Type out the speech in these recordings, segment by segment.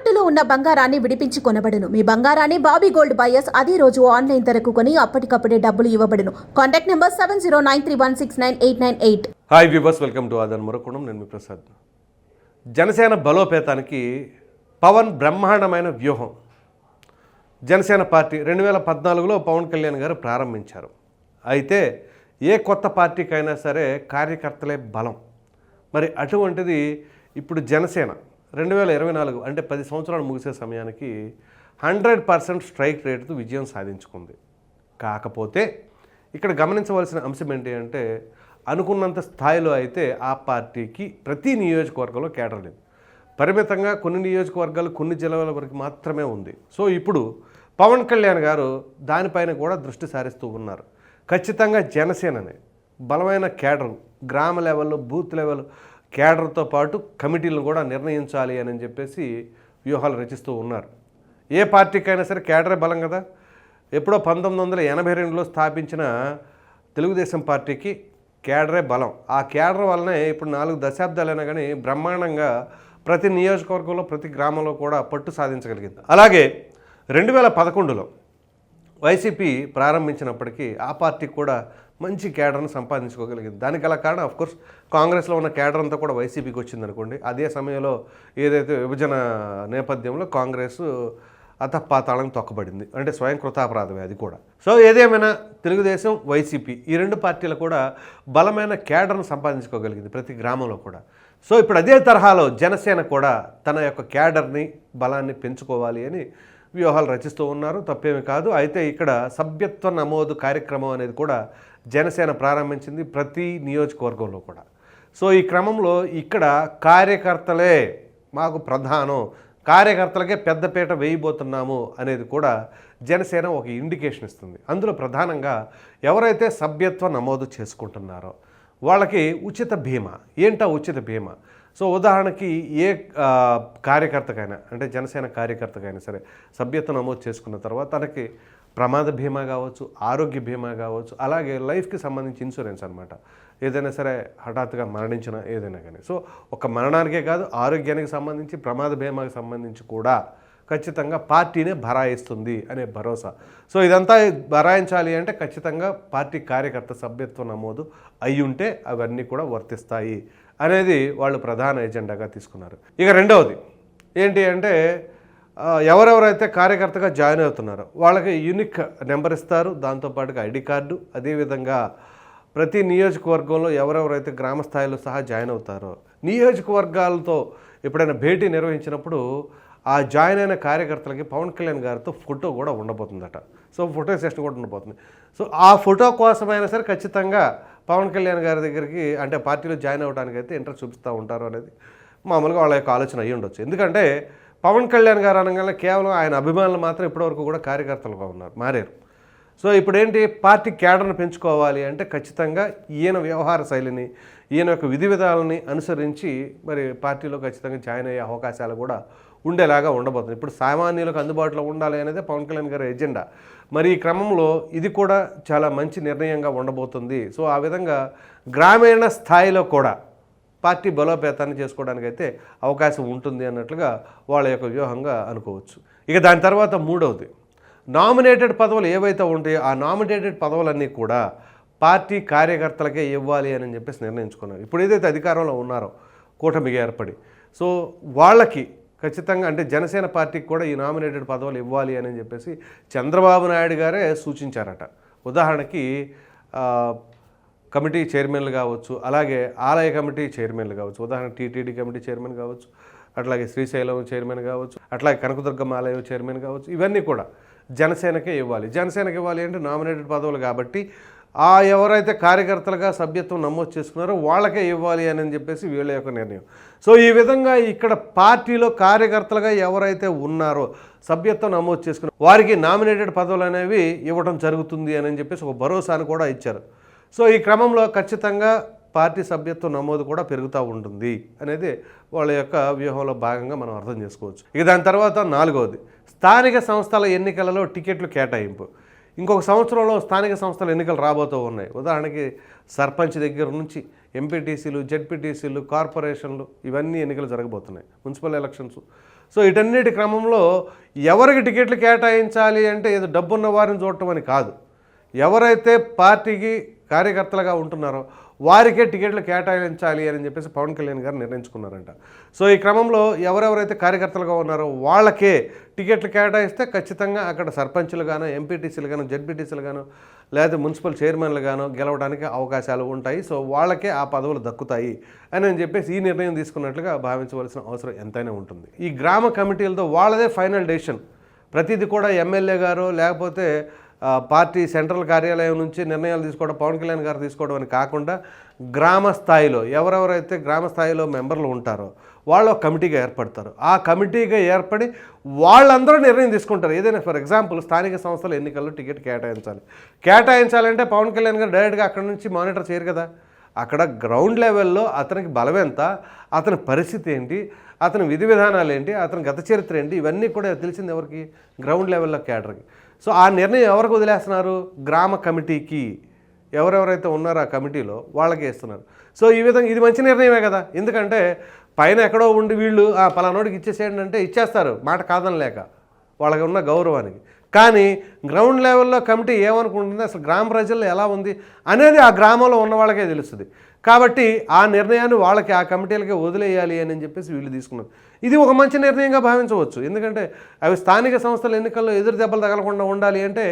తాకట్టులో ఉన్న బంగారాన్ని విడిపించి కొనబడును. మీ బంగారాన్ని బాబీ గోల్డ్ బయర్స్ అదే రోజు ఆన్లైన్ ధరకు కొని అప్పటికప్పుడే డబ్బులు ఇవ్వబడును. Contact number seven zero nine three one six nine eight nine eight. Hi viewers welcome to Aadhan మరొకడం. నేను మీ ప్రసాద్. జనసేన బలోపేతానికి పవన్ బ్రహ్మాండమైన వ్యూహం. జనసేన పార్టీ రెండు వేల పద్నాలుగులో పవన్ కళ్యాణ్ గారు ప్రారంభించారు. అయితే ఏ కొత్త పార్టీకైనా సరే కార్యకర్తలే బలం. మరి అటువంటిది ఇప్పుడు జనసేన. రెండు వేల ఇరవై నాలుగు అంటే పది సంవత్సరాలు ముగిసే సమయానికి హండ్రెడ్ పర్సెంట్ స్ట్రైక్ రేటుతో విజయం సాధించుకుంది. కాకపోతే ఇక్కడ గమనించవలసిన అంశం ఏంటి అంటే అనుకున్నంత స్థాయిలో అయితే ఆ పార్టీకి ప్రతి నియోజకవర్గంలో కేటర్ లేదు. పరిమితంగా కొన్ని నియోజకవర్గాలు కొన్ని జిల్లాల వరకు మాత్రమే ఉంది. సో ఇప్పుడు పవన్ కళ్యాణ్ గారు దానిపైన కూడా దృష్టి సారిస్తూ ఉన్నారు. ఖచ్చితంగా జనసేననే బలమైన కేడర్ గ్రామ లెవెల్లో బూత్ లెవెల్ కేడర్తో పాటు కమిటీలను కూడా నిర్ణయించాలి అని చెప్పేసి వ్యూహాలు రచిస్తూ ఉన్నారు. ఏ పార్టీకైనా సరే కేడరే బలం కదా. ఎప్పుడో పంతొమ్మిది వందల ఎనభై రెండులో స్థాపించిన తెలుగుదేశం పార్టీకి కేడరే బలం. ఆ కేడర్ వల్లనే ఇప్పుడు నాలుగు దశాబ్దాలైనా కానీ బ్రహ్మాండంగా ప్రతి నియోజకవర్గంలో ప్రతి గ్రామంలో కూడా పట్టు సాధించగలిగింది. అలాగే రెండు వేల పదకొండులో వైసీపీ ప్రారంభించినప్పటికీ ఆ పార్టీ కూడా మంచి కేడర్ను సంపాదించుకోగలిగింది. దానికి గల కారణం ఆఫ్ కోర్స్ కాంగ్రెస్లో ఉన్న కేడర్ అంతా కూడా వైసీపీకి వచ్చిందనుకోండి. అదే సమయంలో ఏదైతే విభజన నేపథ్యంలో కాంగ్రెస్ అతపాతాళం తొక్కబడింది. అంటే స్వయం కృతాపరాధమే అది కూడా. సో ఏదేమైనా తెలుగుదేశం వైసీపీ ఈ రెండు పార్టీలు కూడా బలమైన కేడర్ను సంపాదించుకోగలిగింది ప్రతి గ్రామంలో కూడా. సో ఇప్పుడు అదే తరహాలో జనసేన కూడా తన యొక్క క్యాడర్ని బలాన్ని పెంచుకోవాలి అని వ్యూహాలు రచిస్తూ ఉన్నారు. తప్పేమి కాదు. అయితే ఇక్కడ సభ్యత్వ నమోదు కార్యక్రమం అనేది కూడా జనసేన ప్రారంభించింది ప్రతి నియోజకవర్గంలో కూడా. సో ఈ క్రమంలో ఇక్కడ కార్యకర్తలే మాకు ప్రధానం. కార్యకర్తలకే పెద్దపీట వేయబోతున్నాము అనేది కూడా జనసేన ఒక ఇండికేషన్ ఇస్తుంది. అందులో ప్రధానంగా ఎవరైతే సభ్యత్వ నమోదు చేసుకుంటున్నారో వాళ్ళకి ఉచిత బీమా. ఏంటా ఉచిత బీమా? సో ఉదాహరణకి ఏ కార్యకర్తకైనా అంటే జనసేన కార్యకర్తకైనా సరే సభ్యత్వం నమోదు చేసుకున్న తర్వాత తనకి ప్రమాద బీమా కావచ్చు ఆరోగ్య బీమా కావచ్చు అలాగే లైఫ్కి సంబంధించి ఇన్సూరెన్స్ అనమాట ఏదైనా సరే హఠాత్తుగా మరణించిన ఏదైనా కానీ. సో ఒక మరణానికే కాదు ఆరోగ్యానికి సంబంధించి ప్రమాద బీమాకి సంబంధించి కూడా ఖచ్చితంగా పార్టీనే భరాయిస్తుంది అనే భరోసా. సో ఇదంతా భరాయించాలి అంటే ఖచ్చితంగా పార్టీ కార్యకర్త సభ్యత్వ నమోదు అయి ఉంటే అవన్నీ కూడా వర్తిస్తాయి అనేది వాళ్ళు ప్రధాన ఎజెండాగా తీసుకున్నారు. ఇక రెండవది ఏంటి అంటే ఎవరెవరైతే కార్యకర్తగా జాయిన్ అవుతున్నారో వాళ్ళకి యూనిక్ నెంబర్ ఇస్తారు. దాంతోపాటుగా ఐడి కార్డు అదేవిధంగా ప్రతి నియోజకవర్గంలో ఎవరెవరైతే గ్రామ స్థాయిలో సహా జాయిన్ అవుతారో నియోజకవర్గాలతో ఎప్పుడైనా భేటీ నిర్వహించినప్పుడు ఆ జాయిన్ అయిన కార్యకర్తలకి పవన్ కళ్యాణ్ గారితో ఫోటో కూడా ఉండబోతుందట. సో ఫోటో సెషన్ కూడా ఉండబోతుంది. సో ఆ ఫోటో కోసమైనా సరే ఖచ్చితంగా పవన్ కళ్యాణ్ గారి దగ్గరికి అంటే పార్టీలో జాయిన్ అవ్వడానికి అయితే ఇంట్రెస్ట్ చూపిస్తూ ఉంటారు అనేది మామూలుగా వాళ్ళ యొక్క ఆలోచన అయ్యి ఉండొచ్చు ఎందుకంటే పవన్ కళ్యాణ్ గారు అనగానే కేవలం ఆయన అభిమానులు మాత్రం ఇప్పటివరకు కూడా కార్యకర్తలుగా ఉన్నారు మారారు. సో ఇప్పుడేంటి? పార్టీ కేడర్ను పెంచుకోవాలి అంటే ఖచ్చితంగా ఈయన వ్యవహార శైలిని ఈయన యొక్క విధి విధాలని అనుసరించి మరి పార్టీలో ఖచ్చితంగా జాయిన్ అయ్యే అవకాశాలు కూడా ఉండేలాగా ఉండబోతుంది. ఇప్పుడు సామాన్యులకు అందుబాటులో ఉండాలి అనేది పవన్ కళ్యాణ్ గారి ఎజెండా. మరి ఈ క్రమంలో ఇది కూడా చాలా మంచి నిర్ణయంగా ఉండబోతుంది. సో ఆ విధంగా గ్రామీణ స్థాయిలో కూడా పార్టీ బలోపేతాన్ని చేసుకోవడానికి అయితే అవకాశం ఉంటుంది అన్నట్లుగా వాళ్ళ యొక్క వ్యూహంగా అనుకోవచ్చు. ఇక దాని తర్వాత మూడవది. నామినేటెడ్ పదవులు ఏవైతే ఉంటాయో ఆ నామినేటెడ్ పదవులన్నీ కూడా పార్టీ కార్యకర్తలకే ఇవ్వాలి అని చెప్పేసి నిర్ణయించుకున్నారు. ఇప్పుడు ఏదైతే అధికారంలో ఉన్నారో కూటమిగా ఏర్పడి. సో వాళ్ళకి ఖచ్చితంగా అంటే జనసేన పార్టీకి కూడా ఈ నామినేటెడ్ పదవులు ఇవ్వాలి అని చెప్పేసి చంద్రబాబు నాయుడు గారే సూచించారట. ఉదాహరణకి కమిటీ చైర్మన్లు కావచ్చు అలాగే ఆలయ కమిటీ చైర్మన్లు కావచ్చు ఉదాహరణ టీటీడీ కమిటీ చైర్మన్ కావచ్చు అట్లాగే శ్రీశైలం చైర్మన్ కావచ్చు అట్లాగే కనకదుర్గమ్మ ఆలయం చైర్మన్ కావచ్చు ఇవన్నీ కూడా జనసేనకే ఇవ్వాలి. జనసేనకి ఇవ్వాలి అంటే నామినేటెడ్ పదవులు కాబట్టి ఆ ఎవరైతే కార్యకర్తలుగా సభ్యత్వం నమోదు చేసుకున్నారో వాళ్ళకే ఇవ్వాలి అని చెప్పేసి వీళ్ళ యొక్క నిర్ణయం. సో ఈ విధంగా ఇక్కడ పార్టీలో కార్యకర్తలుగా ఎవరైతే ఉన్నారో సభ్యత్వం నమోదు చేసుకున్న వారికి నామినేటెడ్ పదవులు అనేవి ఇవ్వడం జరుగుతుంది అని చెప్పేసి ఒక భరోసాను కూడా ఇచ్చారు. సో ఈ క్రమంలో ఖచ్చితంగా పార్టీ సభ్యత్వం నమోదు కూడా పెరుగుతూ ఉంటుంది అనేది వాళ్ళ యొక్క వ్యూహంలో భాగంగా మనం అర్థం చేసుకోవచ్చు. ఇక దాని తర్వాత నాలుగవది స్థానిక సంస్థల ఎన్నికలలో టికెట్లు కేటాయింపు. ఇంకొక సంవత్సరంలో స్థానిక సంస్థల ఎన్నికలు రాబోతూ ఉన్నాయి. ఉదాహరణకి సర్పంచ్ దగ్గర నుంచి ఎంపీటీసీలు జెడ్పీటీసీలు కార్పొరేషన్లు ఇవన్నీ ఎన్నికలు జరగబోతున్నాయి మున్సిపల్ ఎలక్షన్స్. సో ఇటన్నిటి క్రమంలో ఎవరికి టికెట్లు కేటాయించాలి అంటే ఏదో డబ్బున్న వారిని చూడటం అని కాదు. ఎవరైతే పార్టీకి కార్యకర్తలుగా ఉంటున్నారో వారికే టికెట్లు కేటాయించాలి అని చెప్పేసి పవన్ కళ్యాణ్ గారు నిర్ణయించుకున్నారంట. సో ఈ క్రమంలో ఎవరెవరైతే కార్యకర్తలుగా ఉన్నారో వాళ్ళకే టికెట్లు కేటాయిస్తే ఖచ్చితంగా అక్కడ సర్పంచులు గాను ఎంపీటీసీలు గాను జడ్పీటీసీలు గాను లేదా మున్సిపల్ చైర్మన్లు గాను గెలవడానికి అవకాశాలు ఉంటాయి. సో వాళ్ళకే ఆ పదవులు దక్కుతాయి అని అని చెప్పేసి ఈ నిర్ణయం తీసుకున్నట్లుగా భావించవలసిన అవసరం ఎంతైనా ఉంటుంది. ఈ గ్రామ కమిటీలతో వాళ్ళదే ఫైనల్ డెసిషన్. ప్రతిదీ కూడా ఎమ్మెల్యే గారు లేకపోతే పార్టీ సెంట్రల్ కార్యాలయం నుంచి నిర్ణయాలు తీసుకోవడం పవన్ కళ్యాణ్ గారు తీసుకోవడం అని కాకుండా గ్రామ స్థాయిలో ఎవరెవరైతే గ్రామ స్థాయిలో మెంబర్లు ఉంటారో వాళ్ళు కమిటీగా ఏర్పడతారు. ఆ కమిటీగా ఏర్పడి వాళ్ళందరూ నిర్ణయం తీసుకుంటారు. ఏదైనా ఫర్ ఎగ్జాంపుల్ స్థానిక సంస్థల ఎన్నికల్లో టికెట్ కేటాయించాలి. కేటాయించాలంటే పవన్ కళ్యాణ్ గారు డైరెక్ట్గా అక్కడ నుంచి మానిటర్ చేయరు కదా. అక్కడ గ్రౌండ్ లెవెల్లో అతనికి బలం ఎంత అతని పరిస్థితి ఏంటి అతని విధి విధానాలు ఏంటి అతని గత చరిత్ర ఏంటి ఇవన్నీ కూడా తెలిసింది ఎవరికి? గ్రౌండ్ లెవెల్లో క్యాడర్కి. సో ఆ నిర్ణయం ఎవరికి వదిలేస్తున్నారు? గ్రామ కమిటీకి. ఎవరెవరైతే ఉన్నారో ఆ కమిటీలో వాళ్ళకి ఇస్తున్నారు. సో ఈ విధంగా ఇది మంచి నిర్ణయమే కదా? ఎందుకంటే పైన ఎక్కడో ఉండి వీళ్ళు ఆ పలానోడికి ఇచ్చేసేయండి అంటే ఇచ్చేస్తారు. మాట కాదనలేక. వాళ్ళకి ఉన్న గౌరవానికి. కానీ గ్రౌండ్ లెవెల్లో కమిటీ ఏమనుకుంటుంది? అసలు గ్రామ ప్రజల్లో ఎలా ఉంది? అనేది ఆ గ్రామంలో ఉన్న వాళ్ళకే తెలుస్తుంది. కాబట్టి ఆ నిర్ణయాన్ని వాళ్ళకి ఆ కమిటీలకే వదిలేయాలి అని చెప్పేసి వీళ్ళు తీసుకున్నారు. ఇది ఒక మంచి నిర్ణయంగా భావించవచ్చు. ఎందుకంటే అవి స్థానిక సంస్థల ఎన్నికల్లో ఎదురు దెబ్బలు తగలకుండా ఉండాలి అంటే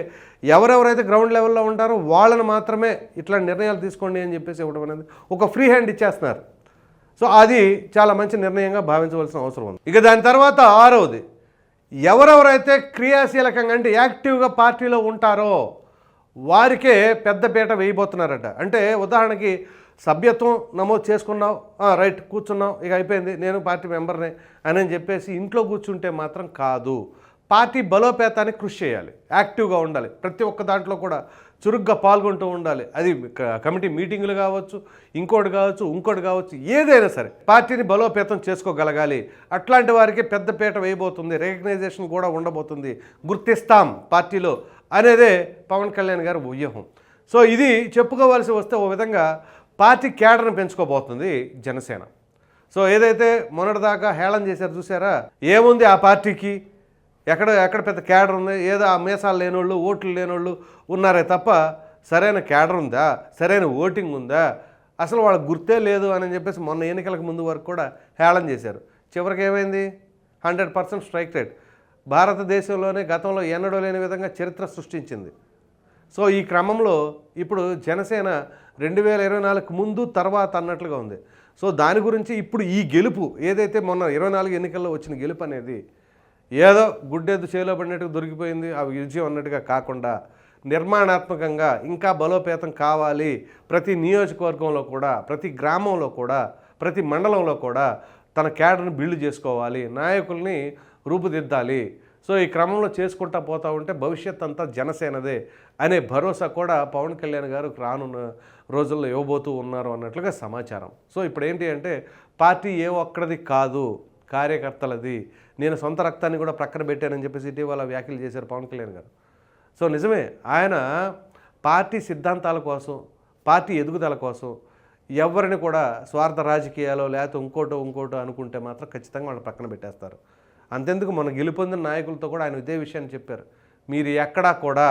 ఎవరెవరైతే గ్రౌండ్ లెవెల్లో ఉంటారో వాళ్ళని మాత్రమే ఇట్లాంటి నిర్ణయాలు తీసుకోండి అని చెప్పేసి ఇవ్వడం అనేది ఒక ఫ్రీ హ్యాండ్ ఇచ్చేస్తున్నారు. సో అది చాలా మంచి నిర్ణయంగా భావించవలసిన అవసరం ఉంది. ఇక దాని తర్వాత ఆరవది. ఎవరెవరైతే క్రియాశీలకంగా అంటే యాక్టివ్గా పార్టీలో ఉంటారో వారికే పెద్దపీట వేయబోతున్నారట. అంటే ఉదాహరణకి సభ్యత్వం నమోదు చేసుకున్నావు. రైట్ కూర్చున్నావు. ఇక అయిపోయింది. నేను పార్టీ మెంబర్నే అని అని చెప్పేసి ఇంట్లో కూర్చుంటే మాత్రం కాదు. పార్టీ బలోపేతానికి కృషి చేయాలి. యాక్టివ్గా ఉండాలి. ప్రతి ఒక్క దాంట్లో కూడా చురుగ్గా పాల్గొంటూ ఉండాలి. అది కమిటీ మీటింగులు కావచ్చు ఇంకోటి కావచ్చు ఇంకోటి కావచ్చు ఏదైనా సరే పార్టీని బలోపేతం చేసుకోగలగాలి. అట్లాంటి వారికి పెద్దపీట వేయబోతుంది. రికగ్నైజేషన్ కూడా ఉండబోతుంది. గుర్తిస్తాం పార్టీలో అనేదే పవన్ కళ్యాణ్ గారి వ్యూహం. సో ఇది చెప్పుకోవాల్సి వస్తే ఓ విధంగా పార్టీ కేడర్ని పెంచుకోబోతుంది జనసేన. సో ఏదైతే మొన్నటిదాకా హేళన చేశారు చూసారా ఏముంది ఆ పార్టీకి? ఎక్కడ ఎక్కడ పెద్ద క్యాడర్ ఉంది? ఏదో ఆ మీసాలు లేనోళ్ళు ఓట్లు లేనోళ్ళు ఉన్నారే తప్ప సరైన క్యాడర్ ఉందా? సరైన ఓటింగ్ ఉందా? అసలు వాళ్ళకి గుర్తే లేదు అని చెప్పేసి మొన్న ఎన్నికలకు ముందు వరకు కూడా హేళన చేశారు. చివరికి ఏమైంది? Hundred percent strike rate. భారతదేశంలోనే గతంలో ఎన్నడూ లేని విధంగా చరిత్ర సృష్టించింది. సో ఈ క్రమంలో ఇప్పుడు జనసేన రెండు వేల ఇరవై నాలుగు ముందు తర్వాత అన్నట్లుగా ఉంది. సో దాని గురించి ఇప్పుడు ఈ గెలుపు ఏదైతే మొన్న ఇరవై నాలుగు ఎన్నికల్లో వచ్చిన గెలుపు అనేది ఏదో గుడ్డెద్దు చేలో పడినట్టుగా దొరికిపోయింది ఆ విజయం అన్నట్టుగా కాకుండా నిర్మాణాత్మకంగా ఇంకా బలోపేతం కావాలి ప్రతి నియోజకవర్గంలో కూడా ప్రతి గ్రామంలో కూడా ప్రతి మండలంలో కూడా తన క్యాడర్ని బిల్డ్ చేసుకోవాలి నాయకుల్ని రూపుదిద్దాలి. సో ఈ క్రమంలో చేసుకుంటా పోతూ ఉంటే భవిష్యత్ అంతా జనసేనదే అనే భరోసా కూడా పవన్ కళ్యాణ్ గారు రానున్న రోజుల్లో ఇవ్వబోతూ ఉన్నారు అన్నట్లుగా సమాచారం. సో ఇప్పుడు ఏంటి అంటే పార్టీ ఏ ఒక్కడిది కాదు కార్యకర్తలది. నేను సొంత రక్తాన్ని కూడా ప్రక్కన పెట్టానని చెప్పేసి ఇటీవల వ్యాఖ్యలు చేశారు పవన్ కళ్యాణ్ గారు. సో నిజమే ఆయన పార్టీ సిద్ధాంతాల కోసం పార్టీ ఎదుగుదల కోసం ఎవరిని కూడా స్వార్థ రాజకీయాలు లేకపోతే ఇంకోటో ఇంకోటో అనుకుంటే మాత్రం ఖచ్చితంగా వాళ్ళు పక్కన పెట్టేస్తారు. అంతెందుకు మన గెలుపొందిన నాయకులతో కూడా ఆయన ఇదే విషయాన్ని చెప్పారు. మీరు ఎక్కడా కూడా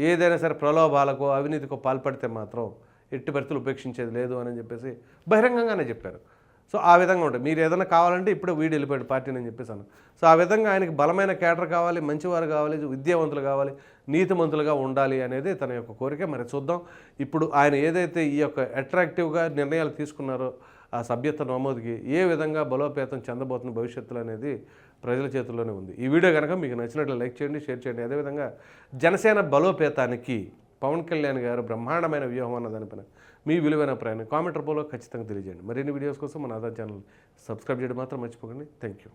ఏదైనా సరే ప్రలోభాలకు అవినీతికో పాల్పడితే మాత్రం ఎట్టి పరిస్థితులు ఉపేక్షించేది లేదు అని చెప్పేసి బహిరంగంగానే చెప్పారు. సో ఆ విధంగా ఉంటుంది మీరు ఏదైనా కావాలంటే ఇప్పుడు వీడు వెళ్ళిపోయాడు పార్టీని అని చెప్పేసాను సో ఆ విధంగా ఆయనకి బలమైన కేటర్ కావాలి మంచివారు కావాలి విద్యావంతులు కావాలి నీతిమంతులుగా ఉండాలి అనేది తన యొక్క కోరిక. మరి చూద్దాం. ఇప్పుడు ఆయన ఏదైతే ఈ యొక్క అట్రాక్టివ్గా నిర్ణయాలు తీసుకున్నారో ఆ సభ్యత్వ నమోదుకి ఏ విధంగా బలోపేతం చెందబోతున్న భవిష్యత్తులో అనేది ప్రజల చేతుల్లోనే ఉంది. ఈ వీడియో కనుక మీకు నచ్చినట్లు లైక్ చేయండి షేర్ చేయండి. అదేవిధంగా జనసేన బలోపేతానికి పవన్ కళ్యాణ్ గారు బ్రహ్మాండమైన వ్యూహం అన్న దానిపైన మీ విలువైన ప్రయాణం కామెంట్ రూపంలో ఖచ్చితంగా తెలియజేయండి. మరిన్ని వీడియోస్ కోసం మన ఆధార్ ఛానల్ సబ్స్క్రైబ్ చేయడం మాత్రం మర్చిపోకండి. Thank you